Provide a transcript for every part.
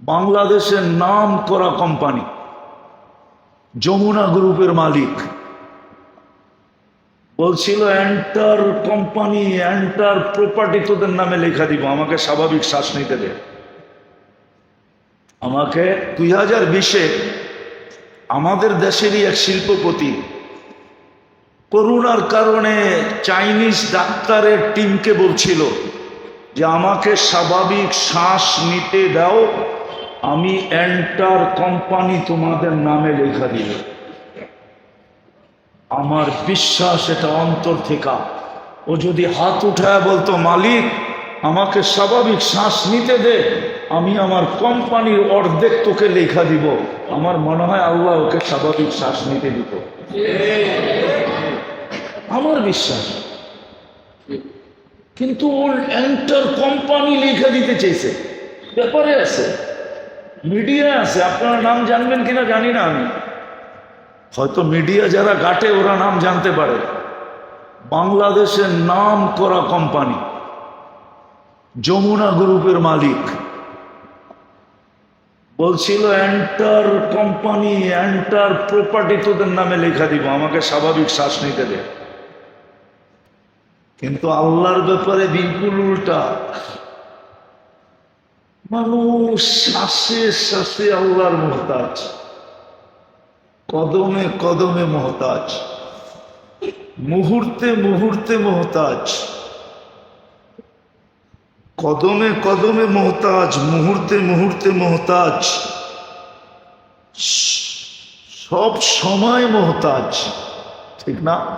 বাংলাদেশের নাম করা কোম্পানি, যমুনা গ্রুপের মালিক। বলছিল এন্টার কোম্পানি এন্টার প্রপার্টি তোদের নামে লেখা দিব, আমাকে স্বাভাবিক শ্বাস নিতে দে। আমাকে দুই হাজার বিশে আমাদের দেশেরই এক শিল্পপতি করোনার কারণে চাইনিজ ডাক্তারের টিমকে বলছিল যে, আমাকে স্বাভাবিক শ্বাস নিতে দাও আমি এন্টার কোম্পানি তোমাদের নামে লেখা দিব আমার বিশ্বাস এটা অন্তর থেকে। ও যদি হাত উঠায় বলতো, মালিক, আমাকে স্বাভাবিক শ্বাস নিতে দে, আমি আমার কোম্পানির অর্ধেক তোকে লেখা দিব। আমার মনে হয় আল্লাহ ওকে স্বাভাবিক শ্বাস নিতে দিত। আমার বিশ্বাস। কিন্তু ওর এন্টার কোম্পানি লেখা দিতে চেয়েছে। ব্যাপারে আছে। মিডিয়া আছে, আপনারা নাম জানবেন কিনা জানি না আমি। হয়তো মিডিয়া যারা গাটে ওরা নাম জানতে পারে। বাংলাদেশের নাম করা কোম্পানি, যমুনা গ্রুপের মালিক। বলছিল এন্টার কোম্পানি এন্টার প্রপার্টি তোদের নামে লেখা দিব, আমাকে স্বাভাবিক শ্বাস নিতে দে। কিন্তু আল্লাহর ব্যাপারে বিলকুল উল্টা। মানুষ শ্বাসে শ্বাসে আল্লাহর মোহতাজ। কদমে কদমে মোহতাজ। মুহূর্তে মুহূর্তে মোহতাজ। কদমে কদমে মোহতাজ, মুহূর্তে মুহূর্তে মোহতাজ। সব সময় মোহতাজ। ঠিক না?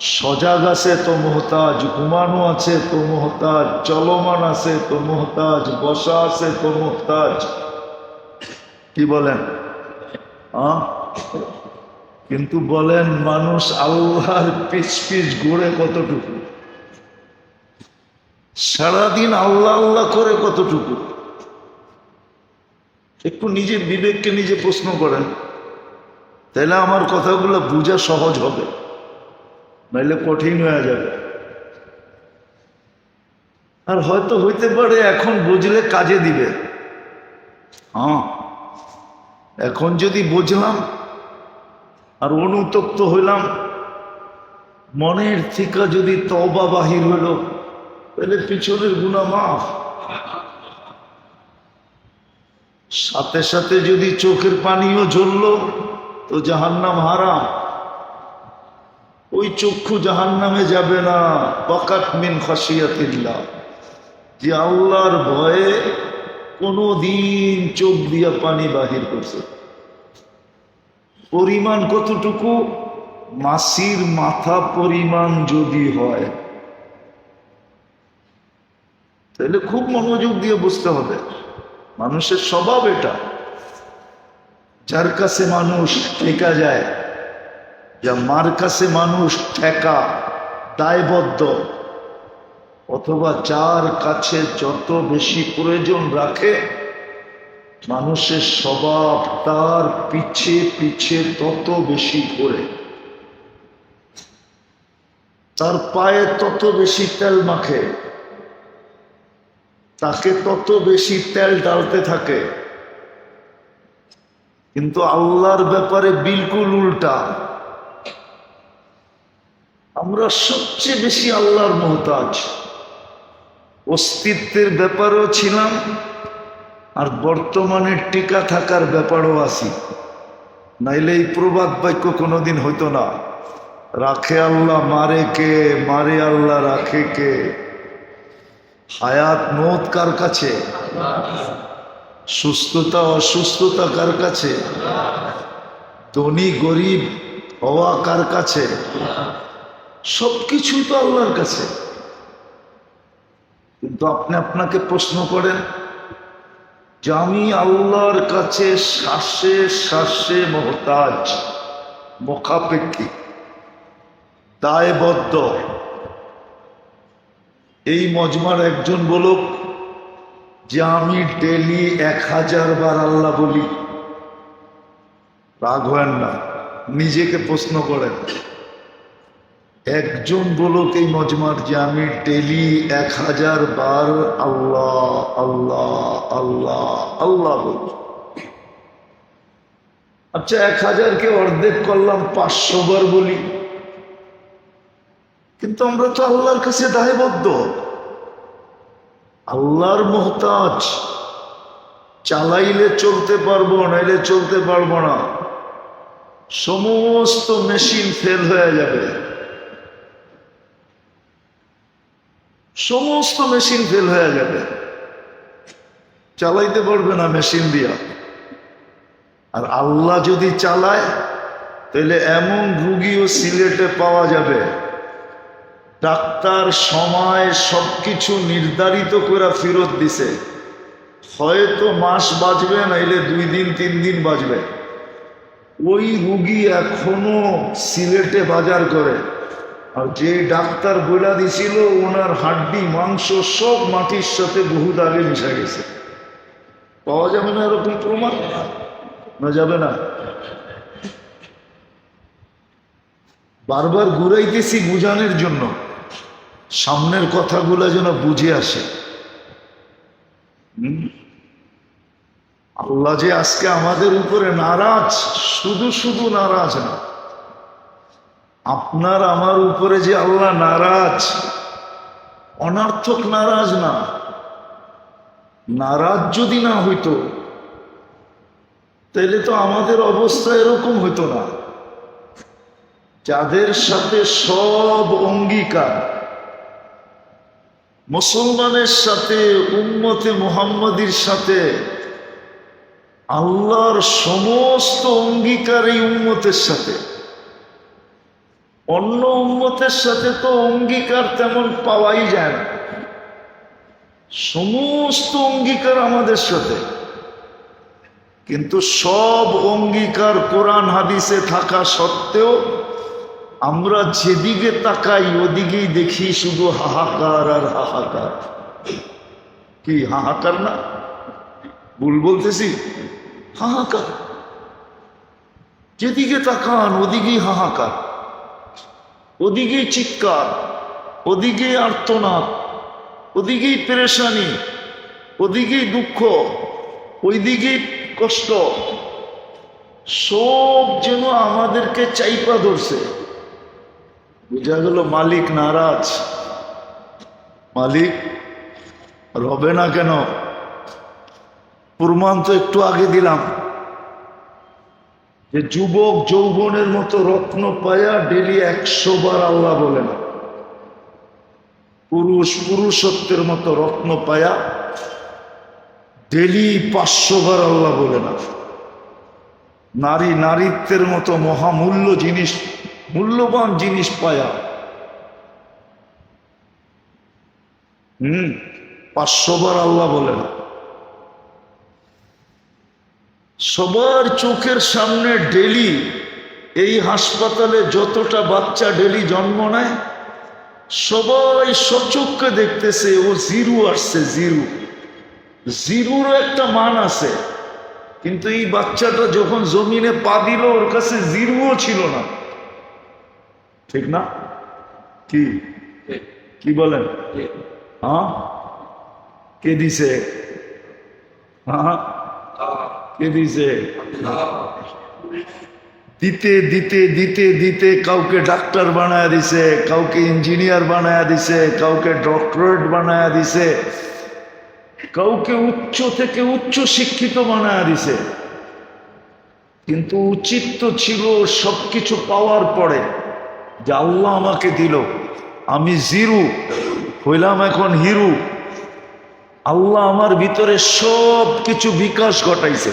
সজাগ আছে তো মোহতাজ, ঘুমানো আছে তো মোহতাজ, চলমান আছে তো মোহতাজ, বসা আছে তো মোহতাজ। কি বলেন? কিন্তু বলেন মানুষ আল্লাহর পিছ পিছ ঘুরে কতটুকু? সারাদিন আল্লাহ আল্লাহ করে কতটুকু? একটু নিজের বিবেককে নিজে প্রশ্ন করেন। তাহলে আমার কথাগুলো বোঝা সহজ হবে। নাইলে কঠিন হয়ে যাবে। আর হয়তো হইতে পারে এখন বুঝলে কাজে দিবে। হ্যাঁ এখন যদি বুঝলাম আর অনুতপ্ত হইলাম, মনের থেকে যদি তবা বাহির হইল, তাহলে পিছনের গুণা মাফ। সাথে সাথে যদি চোখের পানিও ঝরল তো জাহান্নাম হারাম। ওই চক্ষু জাহান্নামে যাবে না। বকাত মিন খাসিয়াতিল্লাহ যে আল্লাহর ভয়ে কোনো দিন চোখ দিয়া পানি বাহির করছে পরিমাণ কতটুকু? মাসির মাথা পরিমাণ যদি হয়, তাহলে খুব মনোযোগ দিয়ে বুঝতে হবে। মানুষের স্বভাব এটা। যার কাছে মানুষ ঠেকা যায় যা মার কাছে মানুষ ঠেকা, দায়বদ্ধ, অথবা যার কাছে যত বেশি প্রয়োজন রাখে, মানুষের স্বভাব তার পিছে পিছে তত বেশি ঘোরে তার পায়ে তত বেশি তেল মাখে, তাকে তত বেশি তেল ডালতে থাকে। কিন্তু আল্লাহর ব্যাপারে বিলকুল উল্টা। আমরা সবচেয়ে বেশি আল্লাহর মহতাজ। অস্তিত্বের ব্যাপারেও ছিলাম, আর বর্তমানে টিকা থাকার ব্যাপারও আছি। নাইলে এই প্রবাদ বাক্য কোনোদিন হইতো না। রাখে আল্লাহ মারে কে, মারে আল্লাহ রাখে কে? হায়াত মত কার কাছে? সুস্থতা, অসুস্থতা কার কাছে? ধনী, গরিব হওয়া কার কাছে? সব কিছুই তো আল্লাহর কাছে। কিন্তু আপনি আপনাকে প্রশ্ন করেন, যে আমি আল্লাহর কাছে শ্বাসে শ্বাসে মহতাজ, মুখাপেক্ষী, দায়বদ্ধ। এই মজমার একজন বলুক, যে আমি ডেলি এক হাজার বার আল্লাহ বলি। রাগ হয় না, নিজেকে প্রশ্ন করেন। একজন বলুক এই মজমার যে আমি ডেলি এক হাজার বার আল্লাহ আল্লাহ আল্লাহ আল্লাহ বলি আচ্ছা এক হাজারকে অর্ধেক করলাম, পাঁচশো বার বলি। কিন্তু আমরা তো আল্লাহর কাছে দায়বদ্ধ। আল্লাহর মোহতাজ। চালাইলে চলতে পারব, নাইলে চলতে পারব না। সমস্ত মেশিন ফেল হয়ে যাবে। সমস্ত মেশিন ফেল হয়ে যাবে। চালাইতে পারবে না মেশিন দিয়া। আর আল্লাহ যদি চালায়, তাহলে এমন রুগীও সিলেটে পাওয়া যাবে। ডাক্তার সময় সবকিছু নির্ধারিত করে ফেরত দিছে। হয়তো মাস বাঁচবে, নাইলে দুই দিন, তিন দিন বাঁচবে। ওই রুগী এখনও সিলেটে বাজার করে। আর যে ডাক্তার বইলা দিছিল, ওনার হাড্ডি, মাংস সব মাটির সাথে বহুত আগে মিশা গেছে। পাওয়া যাবে না এরকম প্রমাণ? না যাবে না। বারবার ঘুরাইতেছি বুঝানোর জন্য। সামনের কথাগুলো যেন বুঝে আসে? আল্লাহ যে আজকে আমাদের উপরে নারাজ, শুধু শুধু নারাজ না আপনার আমার উপরে যে আল্লাহ নারাজ, অনার্থক নারাজ না, নারাজ যদি না হইতো তাহলে তো আমাদের অবস্থা এরকম হইতো না। যাদের সাথে সব অঙ্গীকার, মুসলমানের সাথে, উম্মতে মুহাম্মাদির সাথে, আল্লাহর সমস্ত অঙ্গীকার এই উম্মতের সাথে। অন্য উম্মতের সাথে তো অঙ্গীকার তেমন পাওয়াই যায় না। সমস্ত অঙ্গীকার আমাদের সাথে। কিন্তু সব অঙ্গীকার কোরআন হাদিসে থাকা সত্ত্বেও আমরা যেদিকে তাকাই ওদিকেই দেখি শুধু হাহাকার আর হাহাকার। কি, হাহাকার না? ভুল বলতেছি? হাহাকার। যেদিকে তাকান ওদিকেই হাহাকার। ওদিকেই চিৎকার, ওদিকেই আর্তনাদ, ওদিকেই পেরেশানি, ওদিকেই দুঃখ, ওইদিকেই কষ্ট। সব যেন আমাদেরকে চাইপা ধরছে। বোঝা গেল মালিক নারাজ। মালিক রবে না কেন? প্রমাণ তো একটু আগে দিলাম। যে যুবক যৌবনের মতো রত্ন পায়া ডেলি একশো বার আল্লাহ বলে না পুরুষ পুরুষত্বের মতো রত্ন পায়া ডেলি পাঁচশো বার আল্লাহ বলে না নারী নারীত্বের মতো মহামূল্য জিনিস, মূল্যবান জিনিস পায়া। হুম, পাঁচশো বার আল্লাহ বলে না সবার চোখের সামনে ডেলি এই হাসপাতালে যতটা বাচ্চা ডেলি জন্ম নেয় সবাই সচক্ষে দেখতেছে ও জিরু আসছে জিরু। জিরুরও একটা মান আছে কিন্তু এই বাচ্চাটা যখন জমিনে পা দিল ওর কাছে জিরুও ছিল না। ঠিক না? কি? কি বলেন? হ্যাঁ? কে দিছে? হ্যাঁ? কে দিছে দিতে দিতে দিতে দিতে কাউকে ডাক্তার বানায় দিছে, কাউকে ইঞ্জিনিয়ার বানায় দিছে, কাউকে ডক্টরেট বানায় দিছে, কাউকে উচ্চ থেকে উচ্চ শিক্ষিত বানায় দিছে। কিন্তু উচিত তো ছিল সবকিছু পাওয়ার পরে যে আল্লাহ আমাকে দিল। আমি জিরু, হইলাম এখন হিরু। আল্লাহ আমার ভিতরে সব কিছু বিকাশ ঘটাইছে।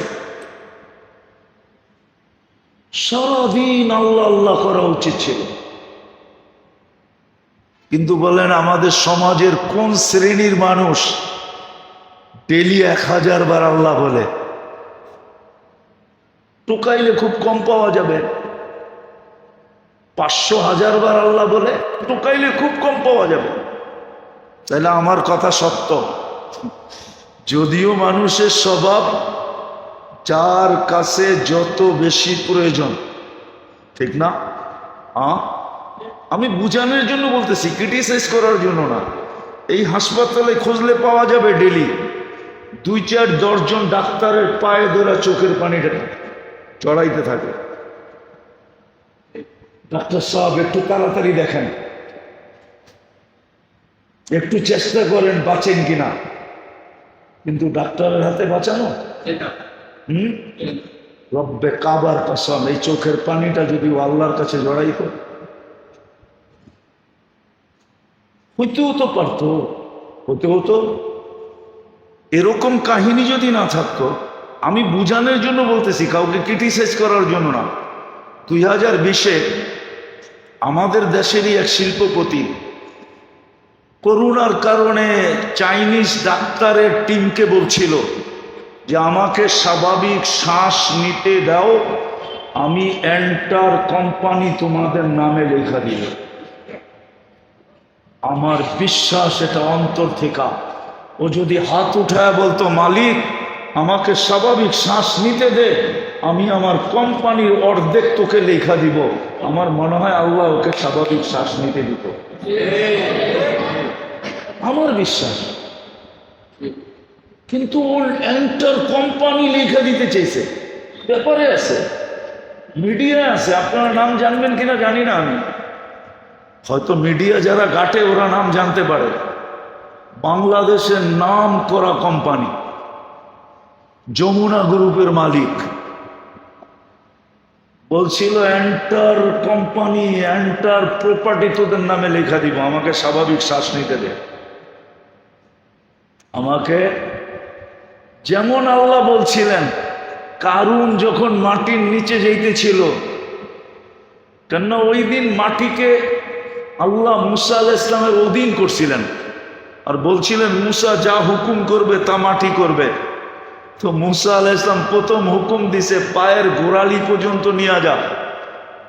সারাদিন আল্লাহ আল্লাহ করা উচিত ছিল। কিন্তু বলেন, আমাদের সমাজের কোন শ্রেণির মানুষ ডেলি এক হাজার বার আল্লাহ বলে? টোকাইলে খুব কম পাওয়া যাবে। পাঁচশো হাজার বার আল্লাহ বলে, টোকাইলে খুব কম পাওয়া যাবে। তাহলে আমার কথা সত্য। যদিও মানুষের স্বভাব যার কাছে যত বেশি প্রয়োজন, ঠিক না? আমি বুঝানোর জন্য বলতেছি ক্রিটিসাইজ করার জন্য না। এই হাসপাতালে খুঁজলে পাওয়া যাবে ডেলি দুই চার দশজন ডাক্তারের পায়ে ধরা চোখের পানিটা চড়াইতে থাকে। ডাক্তার সাহেব, একটু তাড়াতাড়ি দেখেন। একটু চেষ্টা করেন বাঁচেন কিনা। কিন্তু ডাক্তারের হাতে বাঁচানো? হুম? রব্বে কাবার কসম এই চোখের পানিটা যদি ও আল্লাহর কাছে জড়াই হোক। হইতেও তো পারত হতে হতো এরকম কাহিনী যদি না থাকতো আমি বুঝানোর জন্য বলতেছি কাউকে ক্রিটিসাইজ করার জন্য না। দুই হাজার বিশে আমাদের দেশেরই এক শিল্পপতি করোনার কারণে চাইনিজ ডাক্তারের টিমকে বলছিল যে, আমাকে স্বাভাবিক শ্বাস নিতে দাও, আমি এন্টার কোম্পানি তোমাদের নামে লেখা দিল আমার বিশ্বাস এটা অন্তর থেকে। ও যদি হাত উঠায় বলতো, মালিক, আমাকে স্বাভাবিক শ্বাস নিতে দে, আমি আমার কোম্পানির অর্ধেক তোকে লেখা দিব। আমার মনে হয় আল্লাহ ওকে স্বাভাবিক শ্বাস নিতে দিত। আমার বিশ্বাস। কিন্তু এন্টার কোম্পানি লেখা দিতে চেয়েছে। ব্যাপারে আছে। মিডিয়া আছে। আপনারা নাম জানবেন কিনা জানি না আমি। হয়তো মিডিয়া যারা গাটে ওরা নাম জানতে পারে। বাংলাদেশের নাম করা কোম্পানি। যমুনা গ্রুপের মালিক। বলছিল এন্টার কোম্পানি এন্টার প্রপার্টি তোদের নামে লেখা দিব। আমাকে স্বাভাবিক শ্বাস নিতে দে। আমাকে যেমন আল্লাহ বলছিলেন, কারুন যখন মাটির নিচে যাইতেছিল, কেননা ওই দিন মাটিকে আল্লাহ মুসা আল ইসলামের অধীন করছিলেন। আর বলছিলেন, মুসা যা হুকুম করবে, তা মাটি করবে। তো মুসা আল ইসলাম প্রথম হুকুম দিছে, পায়ের গোড়ালি পর্যন্ত নিয়ে যা।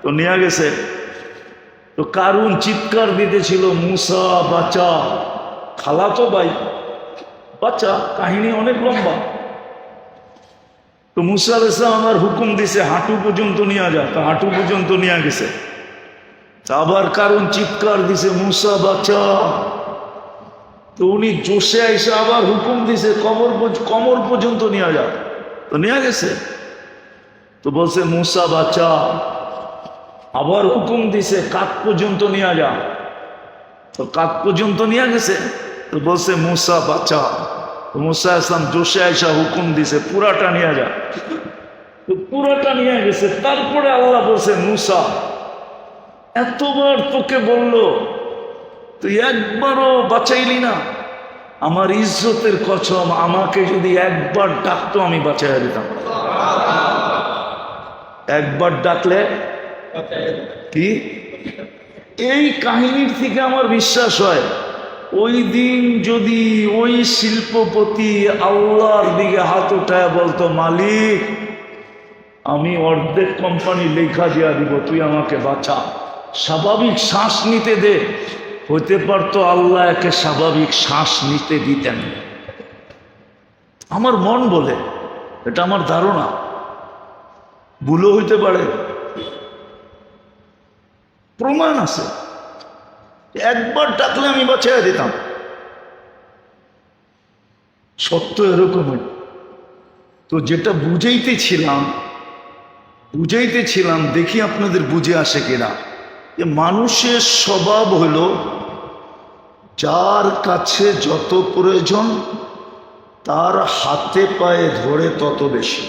তো নিয়ে গেছে। তো কারুন চিৎকার দিতেছিল, মুসা বাচ্চা খালা তো ভাই বাচ্চা কাহিনী অনেক লম্বা। তো মুসা ইসলাম আমার হুকুম দিছে, হাঁটু পর্যন্ত নিয়ে যা। তো হাঁটু পর্যন্ত নিয়ে গেছে। আবার কারণ চিৎকার দিছে, মুসা বাচ্চা তো উনি জোশে এসে আবার হুকুম দিছে কমর কমর পর্যন্ত নিয়ে যা। তো নিয়ে গেছে। তো বলছে, মুসা বাচ্চা আবার হুকুম দিছে, কাক পর্যন্ত নিয়ে যা। তো কাক পর্যন্ত নিয়ে গেছে। তো বলছে, মুসা বাচ্চা তো মুসা ইসলাম জোশে আইসা হুকুম দিছে, পুরাটা নিয়ে যা। তো পুরাটা নিয়ে গেছে। তারপরে আল্লাহ বলছে, মুসা, এতবার তোকে বলল, তুই একবারও বাঁচাইলি না। আমার ইজ্জতের কসম, আমাকে যদি একবার ডাকতো, আমি বাঁচাইয়া দিতাম। একবার ডাকলে কি? এই কাহিনীর থেকে আমার বিশ্বাস হয় ওই দিন যদি ওই শিল্পপতি আল্লাহর দিকে হাত উঠায় বলতো, মালিক, আমি অর্ধেক কোম্পানি লেখা দিয়া দিব, তুই আমাকে বাঁচা। স্বাভাবিক শ্বাস নিতে দে। হতে পারতো আল্লাহ একে স্বাভাবিক শ্বাস নিতে দিতেন। আমার মন বলে, এটা আমার ধারণা। ভুলও হইতে পারে। প্রমাণ আছে। একবার ডাকলে আমি বাঁচাইয়া দিতাম। সত্য এরকমই। তো যেটা বুঝাইতেছিলাম বুঝাইতেছিলাম দেখি আপনাদের বুঝে আসে কিনা। যে মানুষের স্বভাব হলো, যার কাছে যত প্রয়োজন, তার হাতে পায়ে ধরে তত বেশি।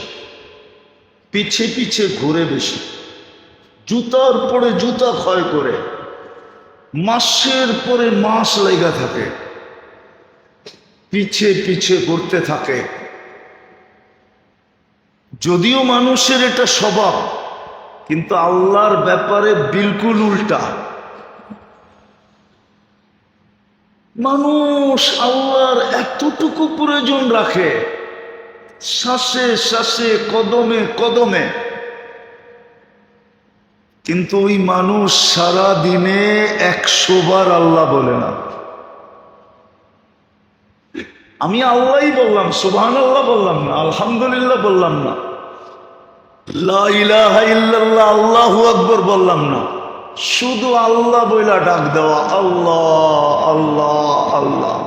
পিছে পিছে ঘুরে বেশি। জুতার পরে জুতা ক্ষয় করে। মাসের পরে মাস লেগা থাকে। পিছে পিছে করতে থাকে। যদিও মানুষের এটা স্বভাব, কিন্তু আল্লাহর ব্যাপারে বিলকুল উল্টা। মানুষ আল্লাহর এতটুকু প্রয়োজন রাখে, শ্বাসে শ্বাসে, কদমে কদমে। কিন্তু ওই মানুষ সারা দিনে একশো আল্লাহ বলে না। আমি আল্লাহই বললাম সুবহান আল্লাহ বললাম না, আলহামদুলিল্লাহ বললাম না। আল্লাহু আকবর বললাম না। শুধু আল্লাহ বইলা ডাক দেওয়া, আল্লাহ আল্লাহ আল্লাহ।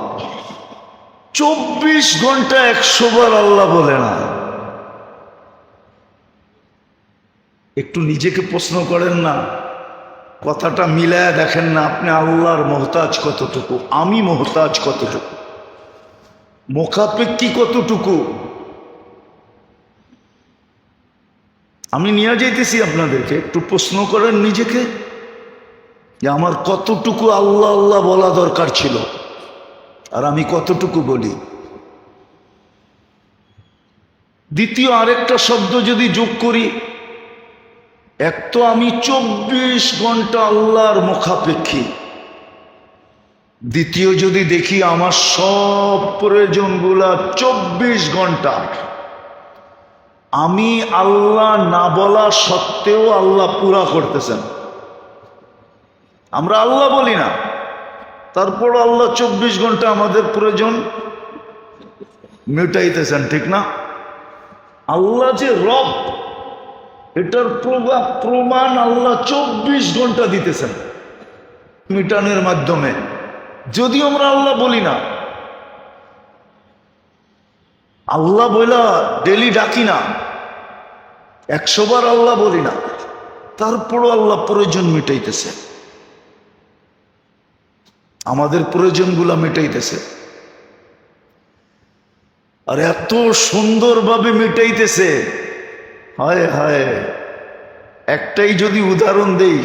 চব্বিশ ঘণ্টা একশো বার আল্লাহ বলে না। একটু নিজেকে প্রশ্ন করেন না। কথাটা মিলায় দেখেন না আপনি আল্লাহর মহতাজ কতটুকু, আমি মহতাজ কতটুকু। মোকাপেক্ষি কতটুকু। আমি নিয়ে যাইতেছি আপনাদেরকে, একটু প্রশ্ন করেন নিজেকে যে আমার কতটুকু আল্লাহ আল্লাহ বলা দরকার ছিল। আর আমি কতটুকু বলি। দ্বিতীয় আরেকটা শব্দ যদি যোগ করি এক তো আমি চব্বিশ ঘণ্টা আল্লাহর মুখাপেক্ষী। দ্বিতীয় যদি দেখি আমার সব প্রয়োজনগুলা চব্বিশ ঘণ্টা। আমি আল্লাহ না বলা সত্ত্বেও আল্লাহ পুরা করতেছেন। আমরা আল্লাহ বলি না। তারপর আল্লাহ চব্বিশ ঘণ্টা আমাদের প্রয়োজন। মেটাইতেছেন, ঠিক না? আল্লাহ যে রব এটার প্রভাব প্রমাণ আল্লাহ চব্বিশ ঘণ্টা দিতেছেন। মিটানের মাধ্যমে। যদি আমরা আল্লাহ বলি না। আল্লাহ বইলা ডেলি ডাকি না। একশো বার আল্লাহ বলি না। তারপরও আল্লাহ প্রয়োজন মিটাইতেছে। আমাদের প্রয়োজনগুলা মেটাইতেছে। আর এত সুন্দরভাবে মেটাইতেছে। হায় হায়। একটাই যদি উদাহরণ দেই,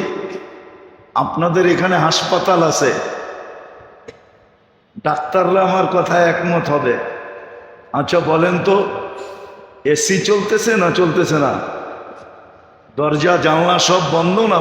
আপনাদের এখানে হাসপাতাল আছে। ডাক্তাররা আমার কথা একমত হবে। আচ্ছা বলেন তো, এসি চলতেছে না চলতেছে না? দরজা, জানলা সব বন্ধ না